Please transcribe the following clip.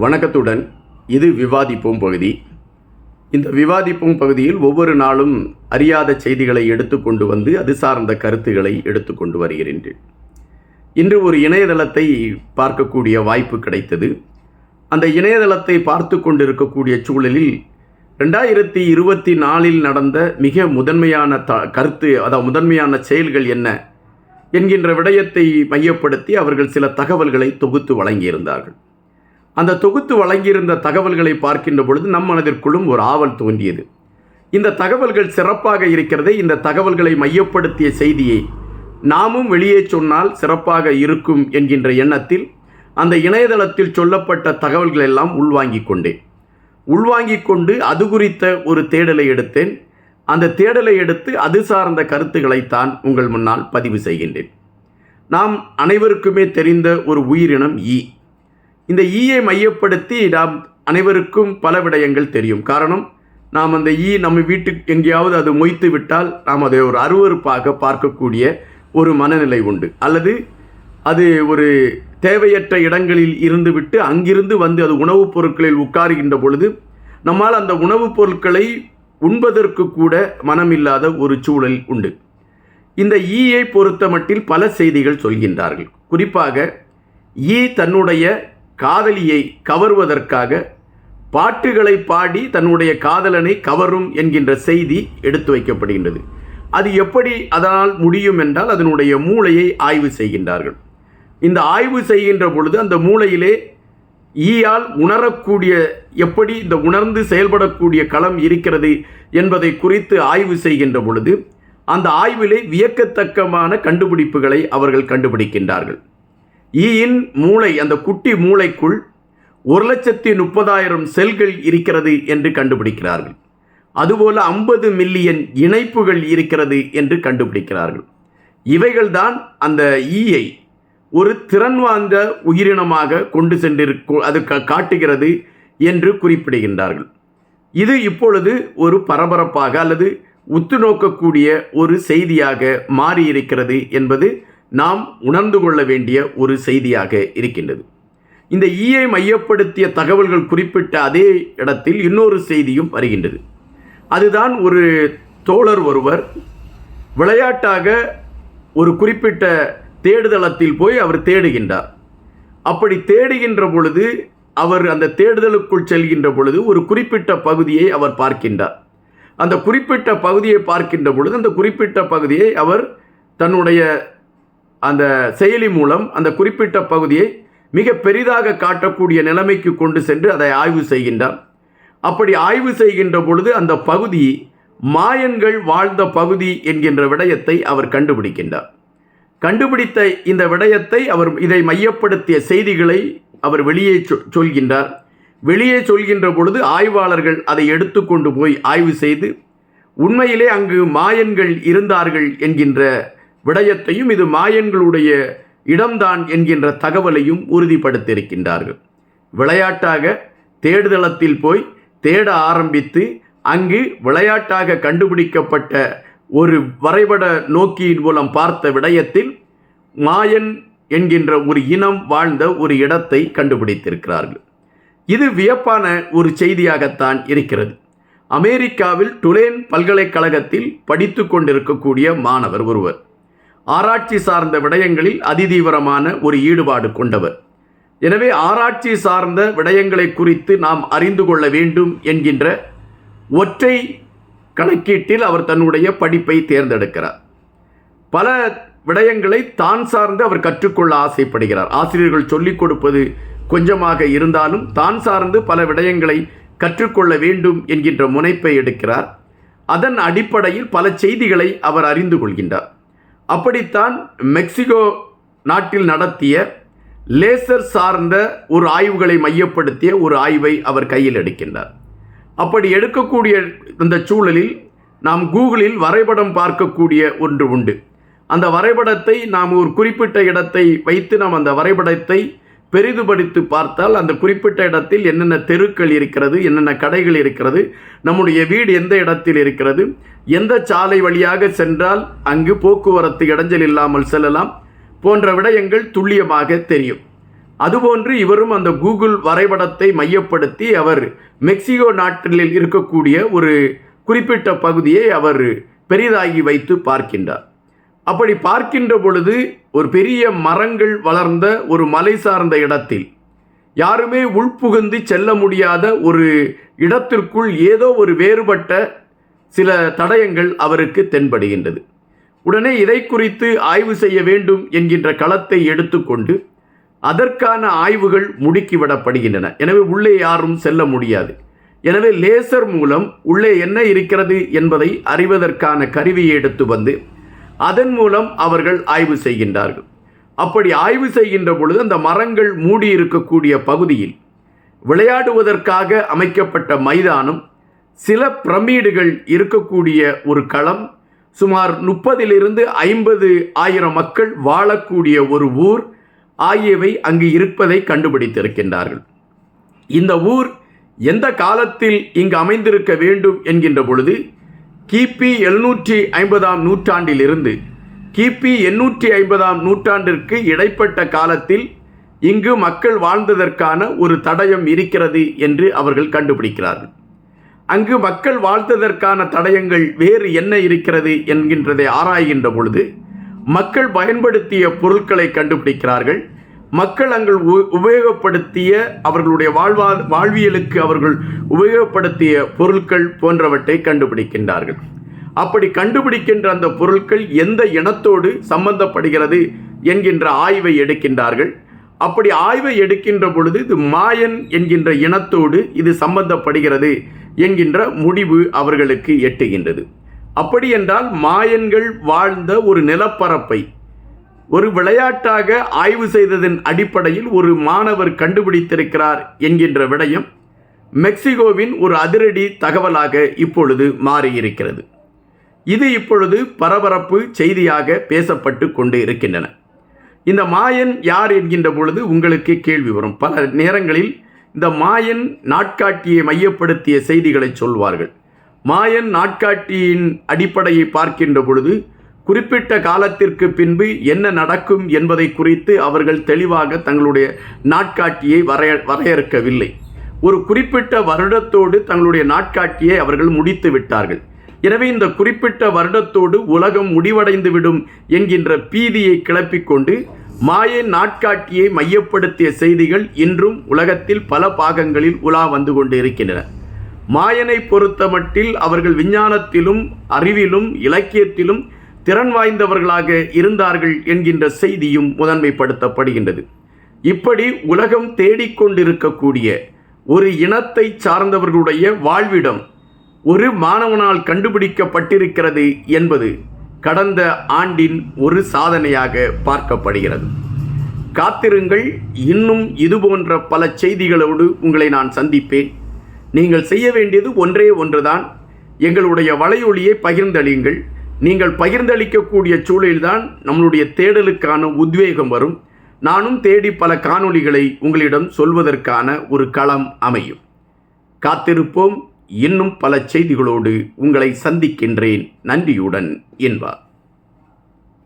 வணக்கத்துடன் இது விவாதிப்போம் பகுதி. இந்த விவாதிப்போம் பகுதியில் ஒவ்வொரு நாளும் அறியாத செய்திகளை எடுத்துக்கொண்டு வந்து அது சார்ந்த கருத்துக்களை எடுத்துக்கொண்டு வருகிறேன் இன்று ஒரு இணையதளத்தை பார்க்கக்கூடிய வாய்ப்பு கிடைத்தது. அந்த இணையதளத்தை பார்த்து கொண்டிருக்கக்கூடிய சூழலில் ரெண்டாயிரத்தி இருபத்தி நாலில் நடந்த மிக முதன்மையான த கருத்து அதாவது முதன்மையான செயல்கள் என்ன? என்கின்ற விடயத்தை மையப்படுத்தி அவர்கள் சில தகவல்களை தொகுத்து வழங்கியிருந்தார்கள். அந்த தொகுத்து வழங்கியிருந்த தகவல்களை பார்க்கின்ற பொழுது நம் மனதிற்குள்ளும் ஒரு ஆவல் தோன்றியது. இந்த தகவல்கள் சிறப்பாக இருக்கிறதே இந்த தகவல்களை மையப்படுத்திய செய்தியை நாமும் வெளியே சொன்னால் சிறப்பாக இருக்கும் என்கின்ற எண்ணத்தில் அந்த இணையதளத்தில் சொல்லப்பட்ட தகவல்கள் எல்லாம் உள்வாங்கிக் கொண்டேன். உள்வாங்கிக் கொண்டு அது குறித்த ஒரு தேடலை எடுத்தேன். அந்த தேடலை எடுத்து அது சார்ந்த கருத்துக்களைத்தான் உங்கள் முன்னால் பதிவு செய்கின்றேன். நாம் அனைவருக்குமே தெரிந்த ஒரு உயிரினம் ஈ. இந்த ஈயை மையப்படுத்தி நாம் அனைவருக்கும் பல விடயங்கள் தெரியும். காரணம் நாம் அந்த ஈ நம்ம வீட்டுக்கு எங்கேயாவது அது மொய்த்து விட்டால் நாம் அதை ஒரு அருவருப்பாக பார்க்கக்கூடிய ஒரு மனநிலை உண்டு. அல்லது அது ஒரு தேவையற்ற இடங்களில் இருந்துவிட்டு அங்கிருந்து வந்து அது உணவுப் பொருட்களில் உட்காருகின்ற பொழுது நம்மால் அந்த உணவுப் பொருட்களை உண்பதற்கு கூட மனமில்லாத ஒரு சூழல் உண்டு. இந்த ஈயை பொறுத்தமட்டில் பல செய்திகள் சொல்கின்றார்கள். குறிப்பாக ஈ தன்னுடைய காதலியை கவர்வதற்காக பாட்டுகளை பாடி தன்னுடைய காதலனை கவரும் என்கின்ற செய்தி எடுத்து வைக்கப்படுகின்றது. அது எப்படி அதனால் முடியும் என்றால் அதனுடைய மூளையை ஆய்வு செய்கின்றார்கள். இந்த ஆய்வு செய்கின்ற பொழுது அந்த மூளையிலே ஈயால் உணரக்கூடிய எப்படி இந்த உணர்ந்து செயல்படக்கூடிய களம் இருக்கிறது என்பதை குறித்து ஆய்வு செய்கின்ற பொழுது அந்த ஆய்விலே வியக்கத்தக்கமான கண்டுபிடிப்புகளை அவர்கள் கண்டுபிடிக்கின்றார்கள். ஈயின் மூளை அந்த குட்டி மூளைக்குள் ஒரு லட்சத்தி முப்பதாயிரம் செல்கள் இருக்கிறது என்று கண்டுபிடிக்கிறார்கள். அதுபோல் ஐம்பது மில்லியன் இணைப்புகள் இருக்கிறது என்று கண்டுபிடிக்கிறார்கள். இவைகள்தான் அந்த ஈயை ஒரு திறன் வாய்ந்த உயிரினமாக கொண்டு சென்றிருக்கு அது காட்டுகிறது என்று குறிப்பிடுகின்றார்கள். இது இப்பொழுது ஒரு பரபரப்பாக அல்லது உத்து நோக்கக்கூடிய ஒரு செய்தியாக மாறியிருக்கிறது என்பது நாம் உணர்ந்து கொள்ள வேண்டிய ஒரு செய்தியாக இருக்கின்றது. இந்த ஈயை மையப்படுத்திய தகவல்கள் குறிப்பிட்ட அதே இடத்தில் இன்னொரு செய்தியும் வருகின்றது. அதுதான் ஒரு தோழர் ஒருவர் விளையாட்டாக ஒரு குறிப்பிட்ட தேடுதளத்தில் போய் அவர் தேடுகின்றார். அப்படி தேடுகின்ற பொழுது அவர் அந்த தேடுதலுக்குள் செல்கின்ற பொழுது ஒரு குறிப்பிட்ட பகுதியை அவர் பார்க்கின்றார். அந்த குறிப்பிட்ட பகுதியை பார்க்கின்ற பொழுது அந்த குறிப்பிட்ட பகுதியை அவர் தன்னுடைய அந்த செயலி மூலம் அந்த குறிப்பிட்ட பகுதியை மிக பெரிதாக காட்டக்கூடிய நிலைமைக்கு கொண்டு சென்று அதை ஆய்வு செய்கின்றார். அப்படி ஆய்வு செய்கின்ற பொழுது அந்த பகுதி மாயன்கள் வாழ்ந்த பகுதி என்கின்ற விடயத்தை அவர் கண்டுபிடிக்கின்றார். கண்டுபிடித்த இந்த விடயத்தை அவர் இதை மையப்படுத்திய செய்திகளை அவர் வெளியே சொல்கின்றார். வெளியே சொல்கின்ற பொழுது ஆய்வாளர்கள் அதை எடுத்துக்கொண்டு போய் ஆய்வு செய்து உண்மையிலே அங்கு மாயன்கள் இருந்தார்கள் என்கின்ற விடயத்தையும் இது மாயன்களுடைய இடம்தான் என்கின்ற தகவலையும் உறுதிப்படுத்தியிருக்கின்றார்கள். விளையாட்டாக தேடுதளத்தில் போய் தேட ஆரம்பித்து அங்கு விளையாட்டாக கண்டுபிடிக்கப்பட்ட ஒரு வரைபட நோக்கியின் மூலம் பார்த்த விடயத்தில் மாயன் என்கின்ற ஒரு இனம் வாழ்ந்த ஒரு இடத்தை கண்டுபிடித்திருக்கிறார்கள். இது வியப்பான ஒரு செய்தியாகத்தான் இருக்கிறது. அமெரிக்காவில் டுலேன் பல்கலைக்கழகத்தில் படித்து கொண்டிருக்கக்கூடிய மாணவர் ஒருவர். ஆராய்ச்சி சார்ந்த விடயங்களில் அதிதீவிரமான ஒரு ஈடுபாடு கொண்டவர். எனவே ஆராய்ச்சி சார்ந்த விடயங்களை குறித்து நாம் அறிந்து கொள்ள வேண்டும் என்கின்ற ஒற்றை கணக்கீட்டில் அவர் தன்னுடைய படிப்பை தேர்ந்தெடுக்கிறார். பல விடயங்களை தான் சார்ந்து அவர் கற்றுக்கொள்ள ஆசைப்படுகிறார். ஆசிரியர்கள் சொல்லிக் கொடுப்பது கொஞ்சமாக இருந்தாலும் தான் சார்ந்து பல விடயங்களை கற்றுக்கொள்ள வேண்டும் என்கின்ற முனைப்பை எடுக்கிறார். அதன் அடிப்படையில் பல செய்திகளை அவர் அறிந்து கொள்கின்றார். அப்படித்தான் மெக்சிகோ நாட்டில் நடத்திய லேசர் சார்ந்த ஒரு ஆய்வுகளை மையப்படுத்திய ஒரு ஆய்வை அவர் கையில் எடுக்கின்றார். அப்படி எடுக்கக்கூடிய இந்த சூழலில் நாம் கூகுளில் வரைபடம் பார்க்கக்கூடிய ஒன்று உண்டு. அந்த வரைபடத்தை நாம் ஒரு குறிப்பிட்ட இடத்தை வைத்து நாம் அந்த வரைபடத்தை பெரிதுபடுத்தி பார்த்தால் அந்த குறிப்பிட்ட இடத்தில் என்னென்ன தெருக்கள் இருக்கிறது என்னென்ன கடைகள் இருக்கிறது நம்முடைய வீடு எந்த இடத்தில் இருக்கிறது எந்த சாலை வழியாக சென்றால் அங்கு போக்குவரத்து இடைஞ்சல் இல்லாமல் செல்லலாம் போன்ற விடயங்கள் துல்லியமாக தெரியும். அதுபோன்று இவரும் அந்த கூகுள் வரைபடத்தை மையப்படுத்தி அவர் மெக்சிகோ நாட்டில் இருக்கக்கூடிய ஒரு குறிப்பிட்ட பகுதியை அவர் பெரிதாகி வைத்து பார்க்கின்றார். அப்படி பார்க்கின்ற பொழுது ஒரு பெரிய மரங்கள் வளர்ந்த ஒரு மலை சார்ந்த இடத்தில். யாருமே உள்புகுந்து செல்ல முடியாத ஒரு இடத்திற்குள் ஏதோ ஒரு வேறுபட்ட சில தடயங்கள் அவருக்கு தென்படுகின்றது. உடனே இதை குறித்து ஆய்வு செய்ய வேண்டும் என்கின்ற களத்தை எடுத்துக்கொண்டு அதற்கான ஆய்வுகள் முடுக்கிவிடப்படுகின்றன. எனவே உள்ளே யாரும் செல்ல முடியாது. எனவே லேசர் மூலம் உள்ளே என்ன இருக்கிறது என்பதை அறிவதற்கான கருவியை எடுத்து வந்து அதன் மூலம் அவர்கள் ஆய்வு செய்கின்றார்கள். அப்படி ஆய்வு செய்கின்ற பொழுது அந்த மரங்கள் மூடியிருக்கக்கூடிய பகுதியில் விளையாடுவதற்காக அமைக்கப்பட்ட மைதானம் சில பிரமீடுகள் இருக்கக்கூடிய ஒரு களம் சுமார் முப்பதிலிருந்து ஐம்பது ஆயிரம் மக்கள் வாழக்கூடிய ஒரு ஊர் ஆகியவை அங்கு இருப்பதை கண்டுபிடித்திருக்கின்றார்கள். இந்த ஊர் எந்த காலத்தில் இங்கு அமைந்திருக்க வேண்டும் என்கின்ற பொழுது கிபி எழுநூற்றி ஐம்பதாம் நூற்றாண்டிலிருந்து கிபி எண்ணூற்றி ஐம்பதாம் நூற்றாண்டிற்கு இடைப்பட்ட காலத்தில் இங்கு மக்கள் வாழ்ந்ததற்கான ஒரு தடயம் இருக்கிறது என்று அவர்கள் கண்டுபிடிக்கிறார்கள். அங்கு மக்கள் வாழ்ந்ததற்கான தடயங்கள் வேறு என்ன இருக்கிறது என்கின்றதை ஆராய்கின்ற பொழுது மக்கள் பயன்படுத்திய பொருட்களை கண்டுபிடிக்கிறார்கள். மக்கள் அங்கள் உ- உபயோகப்படுத்திய அவர்களுடைய வாழ்வா வாழ்வியலுக்கு அவர்கள் உபயோகப்படுத்திய பொருட்கள் போன்றவற்றை கண்டுபிடிக்கின்றார்கள். அப்படி கண்டுபிடிக்கின்ற அந்த பொருட்கள் எந்த இனத்தோடு சம்பந்தப்படுகிறது என்கின்ற ஆய்வை எடுக்கின்றார்கள். அப்படி ஆய்வை எடுக்கின்ற பொழுது இது மாயன் என்கின்ற இனத்தோடு இது சம்பந்தப்படுகிறது என்கின்ற முடிவு அவர்களுக்கு எட்டுகின்றது. அப்படி என்றால் மாயன்கள் வாழ்ந்த ஒரு நிலப்பரப்பை ஒரு விளையாட்டாக ஆய்வு செய்ததன் அடிப்படையில் ஒரு மாணவர் கண்டுபிடித்திருக்கிறார் என்கின்ற விடயம் மெக்சிகோவின் ஒரு அதிரடி தகவலாக இப்பொழுது மாறியிருக்கிறது. இது இப்பொழுது பரபரப்பு செய்தியாக பேசப்பட்டு கொண்டு இருக்கின்றன. இந்த மாயன் யார் என்கின்ற பொழுது உங்களுக்கு கேள்வி வரும். பல நேரங்களில் இந்த மாயன் நாட்காட்டியை மையப்படுத்திய செய்திகளை சொல்வார்கள். மாயன் நாட்காட்டியின் அடிப்படையை பார்க்கின்ற பொழுது குறிப்பிட்ட காலத்திற்கு பின்பு என்ன நடக்கும் என்பதை குறித்து அவர்கள் தெளிவாக தங்களுடைய நாட்காட்டியை வரைய வரையறுக்கவில்லை. ஒரு குறிப்பிட்ட வருடத்தோடு தங்களுடைய நாட்காட்டியை அவர்கள் முடித்து விட்டார்கள். எனவே இந்த குறிப்பிட்ட வருடத்தோடு உலகம் முடிவடைந்துவிடும் என்கின்ற பீதியை கிளப்பிக்கொண்டு மாய நாட்காட்டியை மையப்படுத்திய செய்திகள் இன்றும் உலகத்தில் பல பாகங்களில் உலா வந்து கொண்டு இருக்கின்றன மாயனை பொறுத்தமட்டில் அவர்கள் விஞ்ஞானத்திலும் அறிவிலும் இலக்கியத்திலும் திறன் வாய்ந்தவர்களாக இருந்தார்கள் என்கின்ற செய்தியும் முதன்மைப்படுத்தப்படுகின்றது. இப்படி உலகம் தேடிக்கொண்டிருக்கக்கூடிய ஒரு இனத்தை சார்ந்தவர்களுடைய வாழ்விடம் ஒரு மாணவனால் கண்டுபிடிக்கப்பட்டிருக்கிறது என்பது கடந்த ஆண்டின் ஒரு சாதனையாக பார்க்கப்படுகிறது. காத்திருங்கள் இன்னும் இதுபோன்ற பல செய்திகளோடு உங்களை நான் சந்திப்பேன். நீங்கள் செய்ய வேண்டியது ஒன்றே ஒன்றுதான். எங்களுடைய வலையொலியை பகிர்ந்தளியுங்கள். நீங்கள் பகிர்ந்தளிக்கக்கூடிய சூழலில்தான் நம்மளுடைய தேடலுக்கான உத்வேகம் வரும். நானும் தேடி பல காணொளிகளை உங்களிடம் சொல்வதற்கான ஒரு களம் அமையும். காத்திருப்போம். இன்னும் பல செய்திகளோடு உங்களை சந்திக்கின்றேன். நன்றியுடன் என்பார்.